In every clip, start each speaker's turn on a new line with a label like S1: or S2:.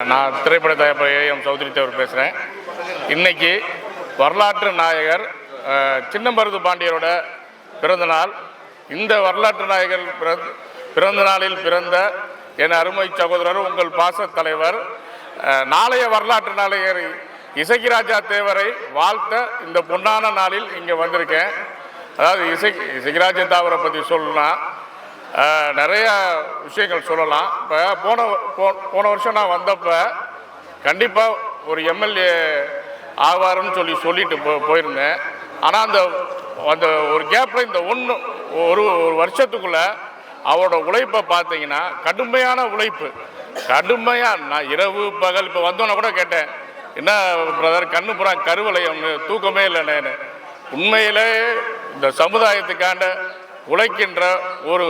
S1: நான் திரைப்பட தயாரிப்பாளர் ஏஎம் சௌத்ரி தேவர் பேசுகிறேன் இன்னைக்கு வரலாற்று நாயகர் சின்னம்பருது பாண்டியரோட பிறந்தநாள் இந்த வரலாற்று நாயகர் பிறந்த- பிறந்த நாளில் பிறந்த என் அருமை சகோதரர் உங்கள் பாச தலைவர் நாளைய வரலாற்று நாயகர் இசக்கிராஜா தேவரை வாழ்த்த இந்த பொன்னான நாளில் இங்கே வந்திருக்கேன். அதாவது இசை இசைராஜ தாவரை பற்றி சொல்லலாம் நிறைய விஷயங்கள் சொல்லலாம். இப்போ போன போன வருஷம் நான் வந்தப்போ கண்டிப்பாக ஒரு எம்எல்ஏ ஆவாருன்னு சொல்லி சொல்லிட்டு போ போயிருந்தேன். ஆனால் அந்த அந்த ஒரு கேப்பில் இந்த ஒன்று ஒரு ஒரு வருஷத்துக்குள்ளே அவரோட உழைப்பை பார்த்தீங்கன்னா கடுமையான உழைப்பு. கடுமையாக நான் இரவு பகல் இப்போ வந்தோன்னே கூட கேட்டேன் என்ன பிரதர் கண்ணு புறா கருவளையம் தூக்கமே இல்லைன்னு உண்மையிலே இந்த சமுதாயத்துக்காண்ட உழைக்கின்ற ஒரு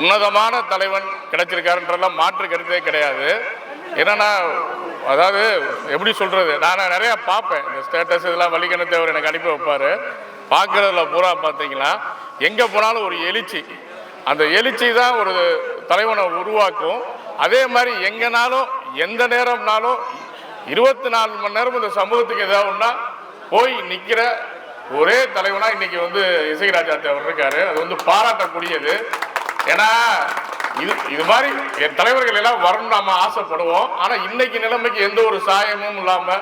S1: உன்னதமான தலைவன் கிடைச்சிருக்காருன்றெல்லாம் மாற்று கருத்தே கிடையாது. என்னன்னா அதாவது எப்படி சொல்றது? நான் நிறைய பார்ப்பேன். இந்த ஸ்டேட்டஸ் இதெல்லாம் வலிக்கணத்தை தேவர் எனக்கு அனுப்பி வைப்பாரு. பார்க்கறதுல பூரா பார்த்தீங்கன்னா எங்கே போனாலும் ஒரு எழுச்சி. அந்த எழுச்சி தான் ஒரு தலைவனை உருவாக்கும். அதே மாதிரி எங்கேனாலும் எந்த நேரம்னாலும் இருபத்தி நாலு மணி நேரம் இந்த சமூகத்துக்கு ஏதாவது ஒன்றா போய் நிற்கிற ஒரே தலைவனாக இன்னைக்கு வந்து இசைராஜா தேவர் இருக்காரு. அது வந்து பாராட்டக்கூடியது. ஏன்னா இது இது மாதிரி என் தலைவர்கள் எல்லாம் வரணும் நாம ஆசைப்படுவோம். ஆனா இன்னைக்கு நிலைமைக்கு எந்த ஒரு சாயமும் இல்லாம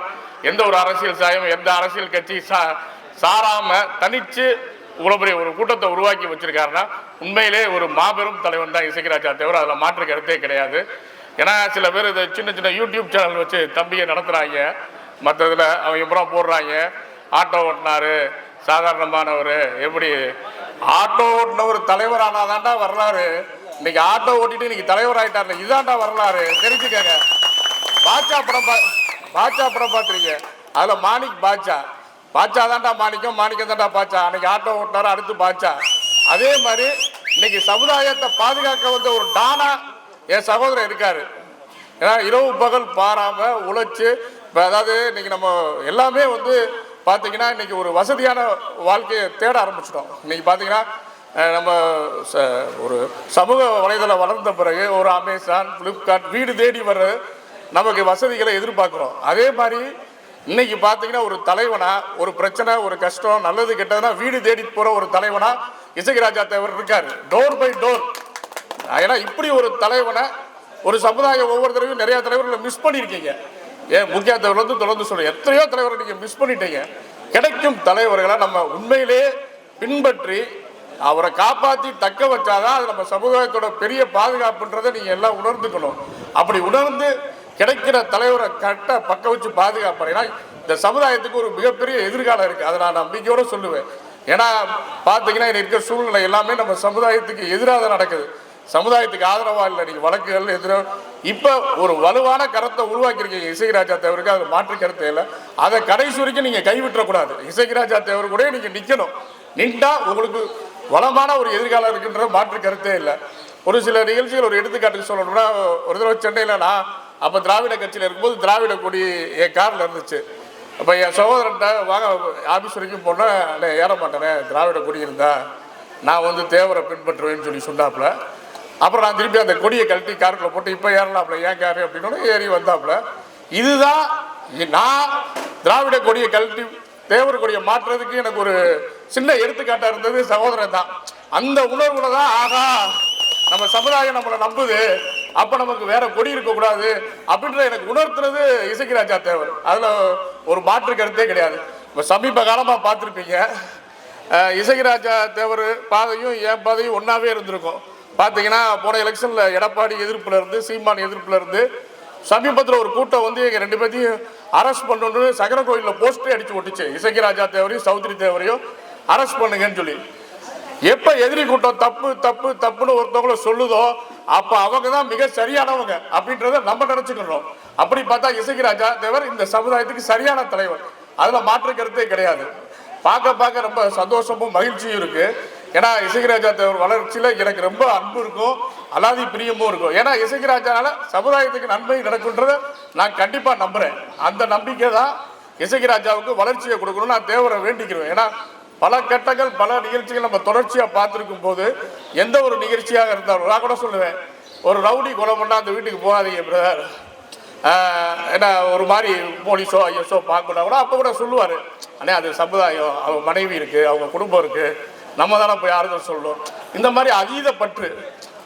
S1: எந்த ஒரு அரசியல் சாயமும் எந்த அரசியல் கட்சி சா சாராம தனிச்சு இவ்வளவு பெரிய ஒரு கூட்டத்தை உருவாக்கி வச்சிருக்காருன்னா உண்மையிலே ஒரு மாபெரும் தலைவன் தான் இசைராஜா தவிர அதில் மாற்று கருத்தே கிடையாது. ஏன்னா சில பேர் இதை சின்ன சின்ன யூடியூப் சேனல் வச்சு தம்பியை நடத்துகிறாங்க மற்ற இதில் அவங்க புறம் போடுறாங்க. ஆட்டோ ஓட்டினார். சாதாரணமானவர். எப்படி ஆட்டோ ஓட்டினவர் தலைவர் ஆனாதான்டா வரலாறு. இன்னைக்கு ஆட்டோ ஓட்டிட்டு இன்னைக்கு தலைவர் ஆயிட்டார்ல இதான்டா வரலாறு. தெரிஞ்சுக்கங்க. பாட்சா படம் பாட்சா படம் பார்த்துருக்கீங்க. அதில் மாணிக் பாட்சா பாட்சா தான்டா மாணிக்கம் மாணிக்கம் தான்டா பாட்சா அன்னைக்கு ஆட்டோ ஓட்டினாரு அடுத்து பாட்சா அதே மாதிரி இன்னைக்கு சமுதாயத்தை பாதுகாக்க வந்த ஒரு டானா என் சகோதரர் இருக்காரு. ஏன்னா இரவு பகல் பாராம உழைச்சு இப்போ அதாவது இன்னைக்கு நம்ம எல்லாமே வந்து பார்த்தீங்கன்னா இன்றைக்கி ஒரு வசதியான வாழ்க்கையை தேட ஆரம்பிச்சிட்டோம். இன்றைக்கி பார்த்தீங்கன்னா நம்ம ச- ஒரு சமூக வலைதளம் வளர்ந்த பிறகு ஒரு அமேசான் ஃப்ளிப்கார்ட் வீடு தேடி வர்ற நமக்கு வசதிகளை எதிர்பார்க்குறோம். அதே மாதிரி இன்னைக்கு பார்த்தீங்கன்னா ஒரு தலைவனா ஒரு பிரச்சனை ஒரு கஷ்டம் நல்லது கெட்டதுனா வீடு தேடி போகிற ஒரு தலைவனா இசைராஜா தேவர் இருக்கார். டோர் பை டோர் ஏன்னா இப்படி ஒரு தலைவனை ஒரு சமுதாயம் ஒவ்வொரு தடவையும் தலைவர்களை மிஸ் பண்ணியிருக்கீங்க. ஏன் முக்கிய தலைவர் வந்து தொடர்ந்து சொல்றேன். எத்தனையோ தலைவரை நீங்க மிஸ் பண்ணிட்டீங்க. கிடைக்கும் தலைவர்களை நம்ம உண்மையிலே பின்பற்றி அவரை காப்பாற்றி தக்க வச்சாதான் அது நம்ம சமுதாயத்தோட பெரிய பாதுகாப்புன்றதை நீங்க எல்லாம் உணர்ந்துக்கணும். அப்படி உணர்ந்து கிடைக்கிற தலைவரை கரெக்டாக பக்க வச்சு பாதுகாப்பாருன்னா இந்த சமுதாயத்துக்கு ஒரு மிகப்பெரிய எதிர்காலம் இருக்கு. அதை நான் நம்பிக்கையோட சொல்லுவேன். ஏன்னா பார்த்தீங்கன்னா இருக்கிற சூழ்நிலை எல்லாமே நம்ம சமுதாயத்துக்கு எதிராக நடக்குது. சமுதாயத்துக்கு ஆதரவா இல்லை. நீங்க வழக்குகள் எதிராக இப்போ ஒரு வலுவான கரத்தை உருவாக்கியிருக்கீங்க இசைராஜா தேவருக்கு அது மாற்று கருத்து இல்லை. அதை கடைசி வரைக்கும் நீங்க கைவிட்டக்கூடாது இசைராஜா தேவர் கூட நீங்க நிக்கணும். நின்றா உங்களுக்கு வளமான ஒரு எதிர்காலம் இருக்குன்ற மாற்று கருத்தே இல்லை. ஒரு சில நிகழ்ச்சிகள் ஒரு எடுத்துக்காட்டுக்கு சொல்லணும்னா ஒரு தடவை சென்னையில் நான் அப்போ திராவிட கட்சியில் இருக்கும்போது திராவிட கொடி என் காரில் இருந்துச்சு. அப்போ என் சகோதரன்ட்ட வாங்க ஆஃபீஸ் வரைக்கும் போனால் நான் ஏற மாட்டேனே திராவிட கொடி இருந்தா நான் வந்து தேவரை பின்பற்றுவேன்னு சொல்லி சொன்னாப்புல. அப்புறம் நான் திருப்பி அந்த கொடியை கழட்டி காருக்குள்ள போட்டு இப்போ ஏறலாம்ல ஏன் காரு அப்படின்னு ஏறி வந்தாப்புல. இதுதான் நான் திராவிட கொடியை கழட்டி தேவர் கொடியை மாற்றுறதுக்கு எனக்கு ஒரு சின்ன எடுத்துக்காட்டாக இருந்தது சகோதரன் தான். அந்த உணர்வுல தான் ஆகா நம்ம சமுதாயம் நம்மளை நம்புது. அப்போ நமக்கு வேற கொடி இருக்கக்கூடாது அப்படின்ற எனக்கு உணர்த்துறது இசக்கிராஜா தேவர். அதில் ஒரு மாற்று கருத்தே கிடையாது. இப்போ சமீப காலமாக பார்த்துருப்பீங்க. அஹ் தேவர் பாதையும் என் பாதையும் ஒன்றாவே இருந்திருக்கும். பார்த்தீங்கன்னா போன எலெக்ஷனில் எடப்பாடி எதிர்ப்பில் இருந்து சீமான் எதிர்ப்பில் இருந்து சமீபத்தில் ஒரு கூட்டம் வந்து எங்கள் ரெண்டு பேர்த்தையும் அரெஸ்ட் பண்ணணும்னு சகர கோயிலில் போஸ்டே அடித்து ஒட்டுச்சு. இசைராஜா தேவரையும் சௌத்ரி தேவரையும் அரெஸ்ட் பண்ணுங்கன்னு சொல்லி. எப்போ எதிரி கூட்டம் தப்பு தப்பு தப்புன்னு ஒருத்தவங்கள சொல்லுதோ அப்போ அவங்க தான் மிக சரியானவங்க அப்படின்றத நம்ம நினச்சிக்கிறோம் அப்படி பார்த்தா இசைராஜா தேவர் இந்த சமுதாயத்துக்கு சரியான தலைவர். அதில் மாற்று கருத்தே கிடையாது. பார்க்க பார்க்க ரொம்ப சந்தோஷமும் மகிழ்ச்சியும் இருக்குது ஏன்னா இசைராஜா தேவர் வளர்ச்சியில எனக்கு ரொம்ப அன்பு இருக்கும் அலாதி பிரியமும் இருக்கும். ஏன்னா இசைராஜானால சமுதாயத்துக்கு நன்மை நடக்குன்றத நான் கண்டிப்பா நம்புறேன். அந்த நம்பிக்கை தான் இசைராஜாவுக்கு வளர்ச்சியை கொடுக்கணும்னு நான் தேவரை வேண்டிக்கிறேன். ஏன்னா பல கட்டங்கள் பல நிகழ்ச்சிகள் நம்ம தொடர்ச்சியாக பார்த்துருக்கும் போது எந்த ஒரு நிகழ்ச்சியாக இருந்தாலும் நான் கூட சொல்லுவேன் ஒரு ரவுடி கொலை பண்ணால் அந்த வீட்டுக்கு போகாதீங்க பிரதர் ஏன்னா ஒரு மாதிரி போலீஸோ ஐஎஸ்ஓ பார்க்கணும் கூட அப்போ கூட சொல்லுவார் அண்ணே அது சமுதாயம் அவங்க மனைவி இருக்குது அவங்க குடும்பம் இருக்குது நம்ம தானே போய் ஆறுதல் சொல்லணும். இந்த மாதிரி அதீத பற்று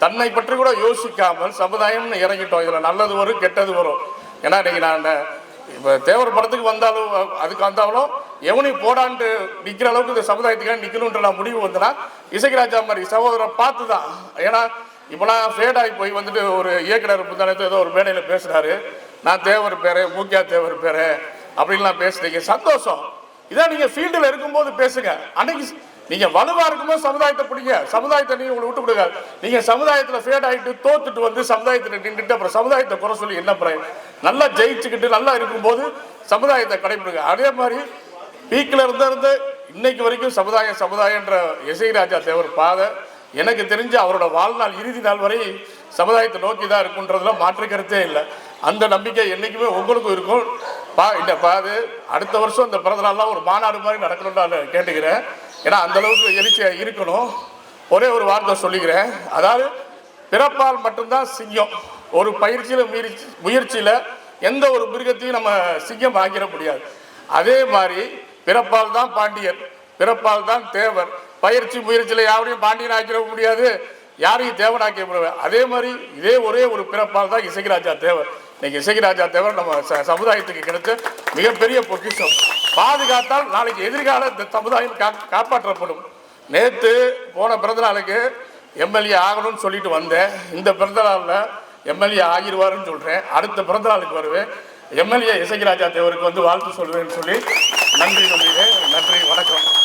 S1: தன்னை பற்றி கூட யோசிக்காமல் சமுதாயம்னு இறங்கிட்டோம். இதில் நல்லது வரும் கெட்டது வரும். ஏன்னா இன்னைக்கு நான் இப்போ தேவர் படத்துக்கு வந்தாலும் அதுக்கு வந்தாலும் எவனையும் போடான்ட்டு நிற்கிற அளவுக்கு இந்த சமுதாயத்துக்காக நிற்கணுன்ற நான் முடிவு வந்தேன்னா இசைக்கராஜா மாதிரி சகோதரரை பார்த்து தான் ஏன்னா இப்போலாம் ஃபேடாகி போய் வந்துட்டு ஒரு இயக்குனர் புத்தகத்தை ஏதோ ஒரு மேடையில் பேசுகிறாரு நான் தேவர் பேரு மூக்கியா தேவர் பேரு அப்படின்லாம் பேசுறீங்க சந்தோஷம். இதான் நீங்கள் ஃபீல்டில் இருக்கும்போது பேசுங்க. அன்னைக்கு நீங்கள் வலுவாக இருக்கும்போது சமுதாயத்தை பிடிங்க. சமுதாயத்தை நீங்க உங்களை விட்டு கொடுங்க. நீங்கள் சமுதாயத்தில் ஃபேட் ஆகிட்டு தோத்துட்டு வந்து சமுதாயத்துல நின்றுட்டு அப்புறம் சமுதாயத்தை குறை சொல்லி என்ன பிரயம் நல்லா ஜெயிச்சுக்கிட்டு நல்லா இருக்கும்போது சமுதாயத்தை கடைபிடிங்க அதே மாதிரி பீக்கில் இருந்து இருந்து இன்னைக்கு வரைக்கும் சமுதாயம் சமுதாயன்ற இசை ராஜா தேவர் பாதை எனக்கு தெரிஞ்சு அவரோட வாழ்நாள் இறுதி நாள் வரை சமுதாயத்தை நோக்கி தான் இருக்குன்றதுல மாற்று கருத்தே இல்லை. அந்த நம்பிக்கை என்றைக்குமே உங்களுக்கும் இருக்கும். பா இந்த பாது அடுத்த வருஷம் இந்த பிறந்தநாள்லாம் ஒரு மாநாடு மாதிரி நடக்கணும்னு நான் கேட்டுக்கிறேன். ஏன்னா அந்த அளவுக்கு எழுச்சியாக இருக்கணும். ஒரே ஒரு வார்த்தை சொல்லிக்கிறேன். அதாவது பிறப்பால் மட்டும்தான் சிங்கம். ஒரு பயிற்சியில் முயற்சி முயற்சியில் எந்த ஒரு மிருகத்தையும் நம்ம சிங்கம் ஆக்கிட முடியாது. அதே மாதிரி பிறப்பால் தான் பாண்டியர் பிறப்பால் தான் தேவர். பயிற்சி முயற்சியில் யாரையும் பாண்டியன் ஆக்கிட முடியாது. யாரையும் தேவன் முடியாது. அதே மாதிரி இதே ஒரே ஒரு பிறப்பால் தான் இசைக்கராஜா தேவர். இன்னைக்கு இசைக்கராஜா தேவர் நம்ம சமுதாயத்துக்கு கிடைச்ச மிகப்பெரிய பொக்கிஷம். பாதுகாத்தால் நாளைக்கு எதிர்கால இந்த சமுதாயம் கா காப்பாற்றப்படும். நேற்று போன பிறந்தநாளுக்கு எம்எல்ஏ ஆகணும்னு சொல்லிட்டு வந்தேன். இந்த பிறந்த நாளில் எம்எல்ஏ ஆகிருவாருன்னு சொல்கிறேன் அடுத்த பிறந்த நாளுக்கு வருவேன். எம்எல்ஏ இசைக்கராஜா தேவருக்கு வந்து வாழ்த்து சொல்வேன்னு சொல்லி நன்றி சொல்லிடுறேன். நன்றி வணக்கம்.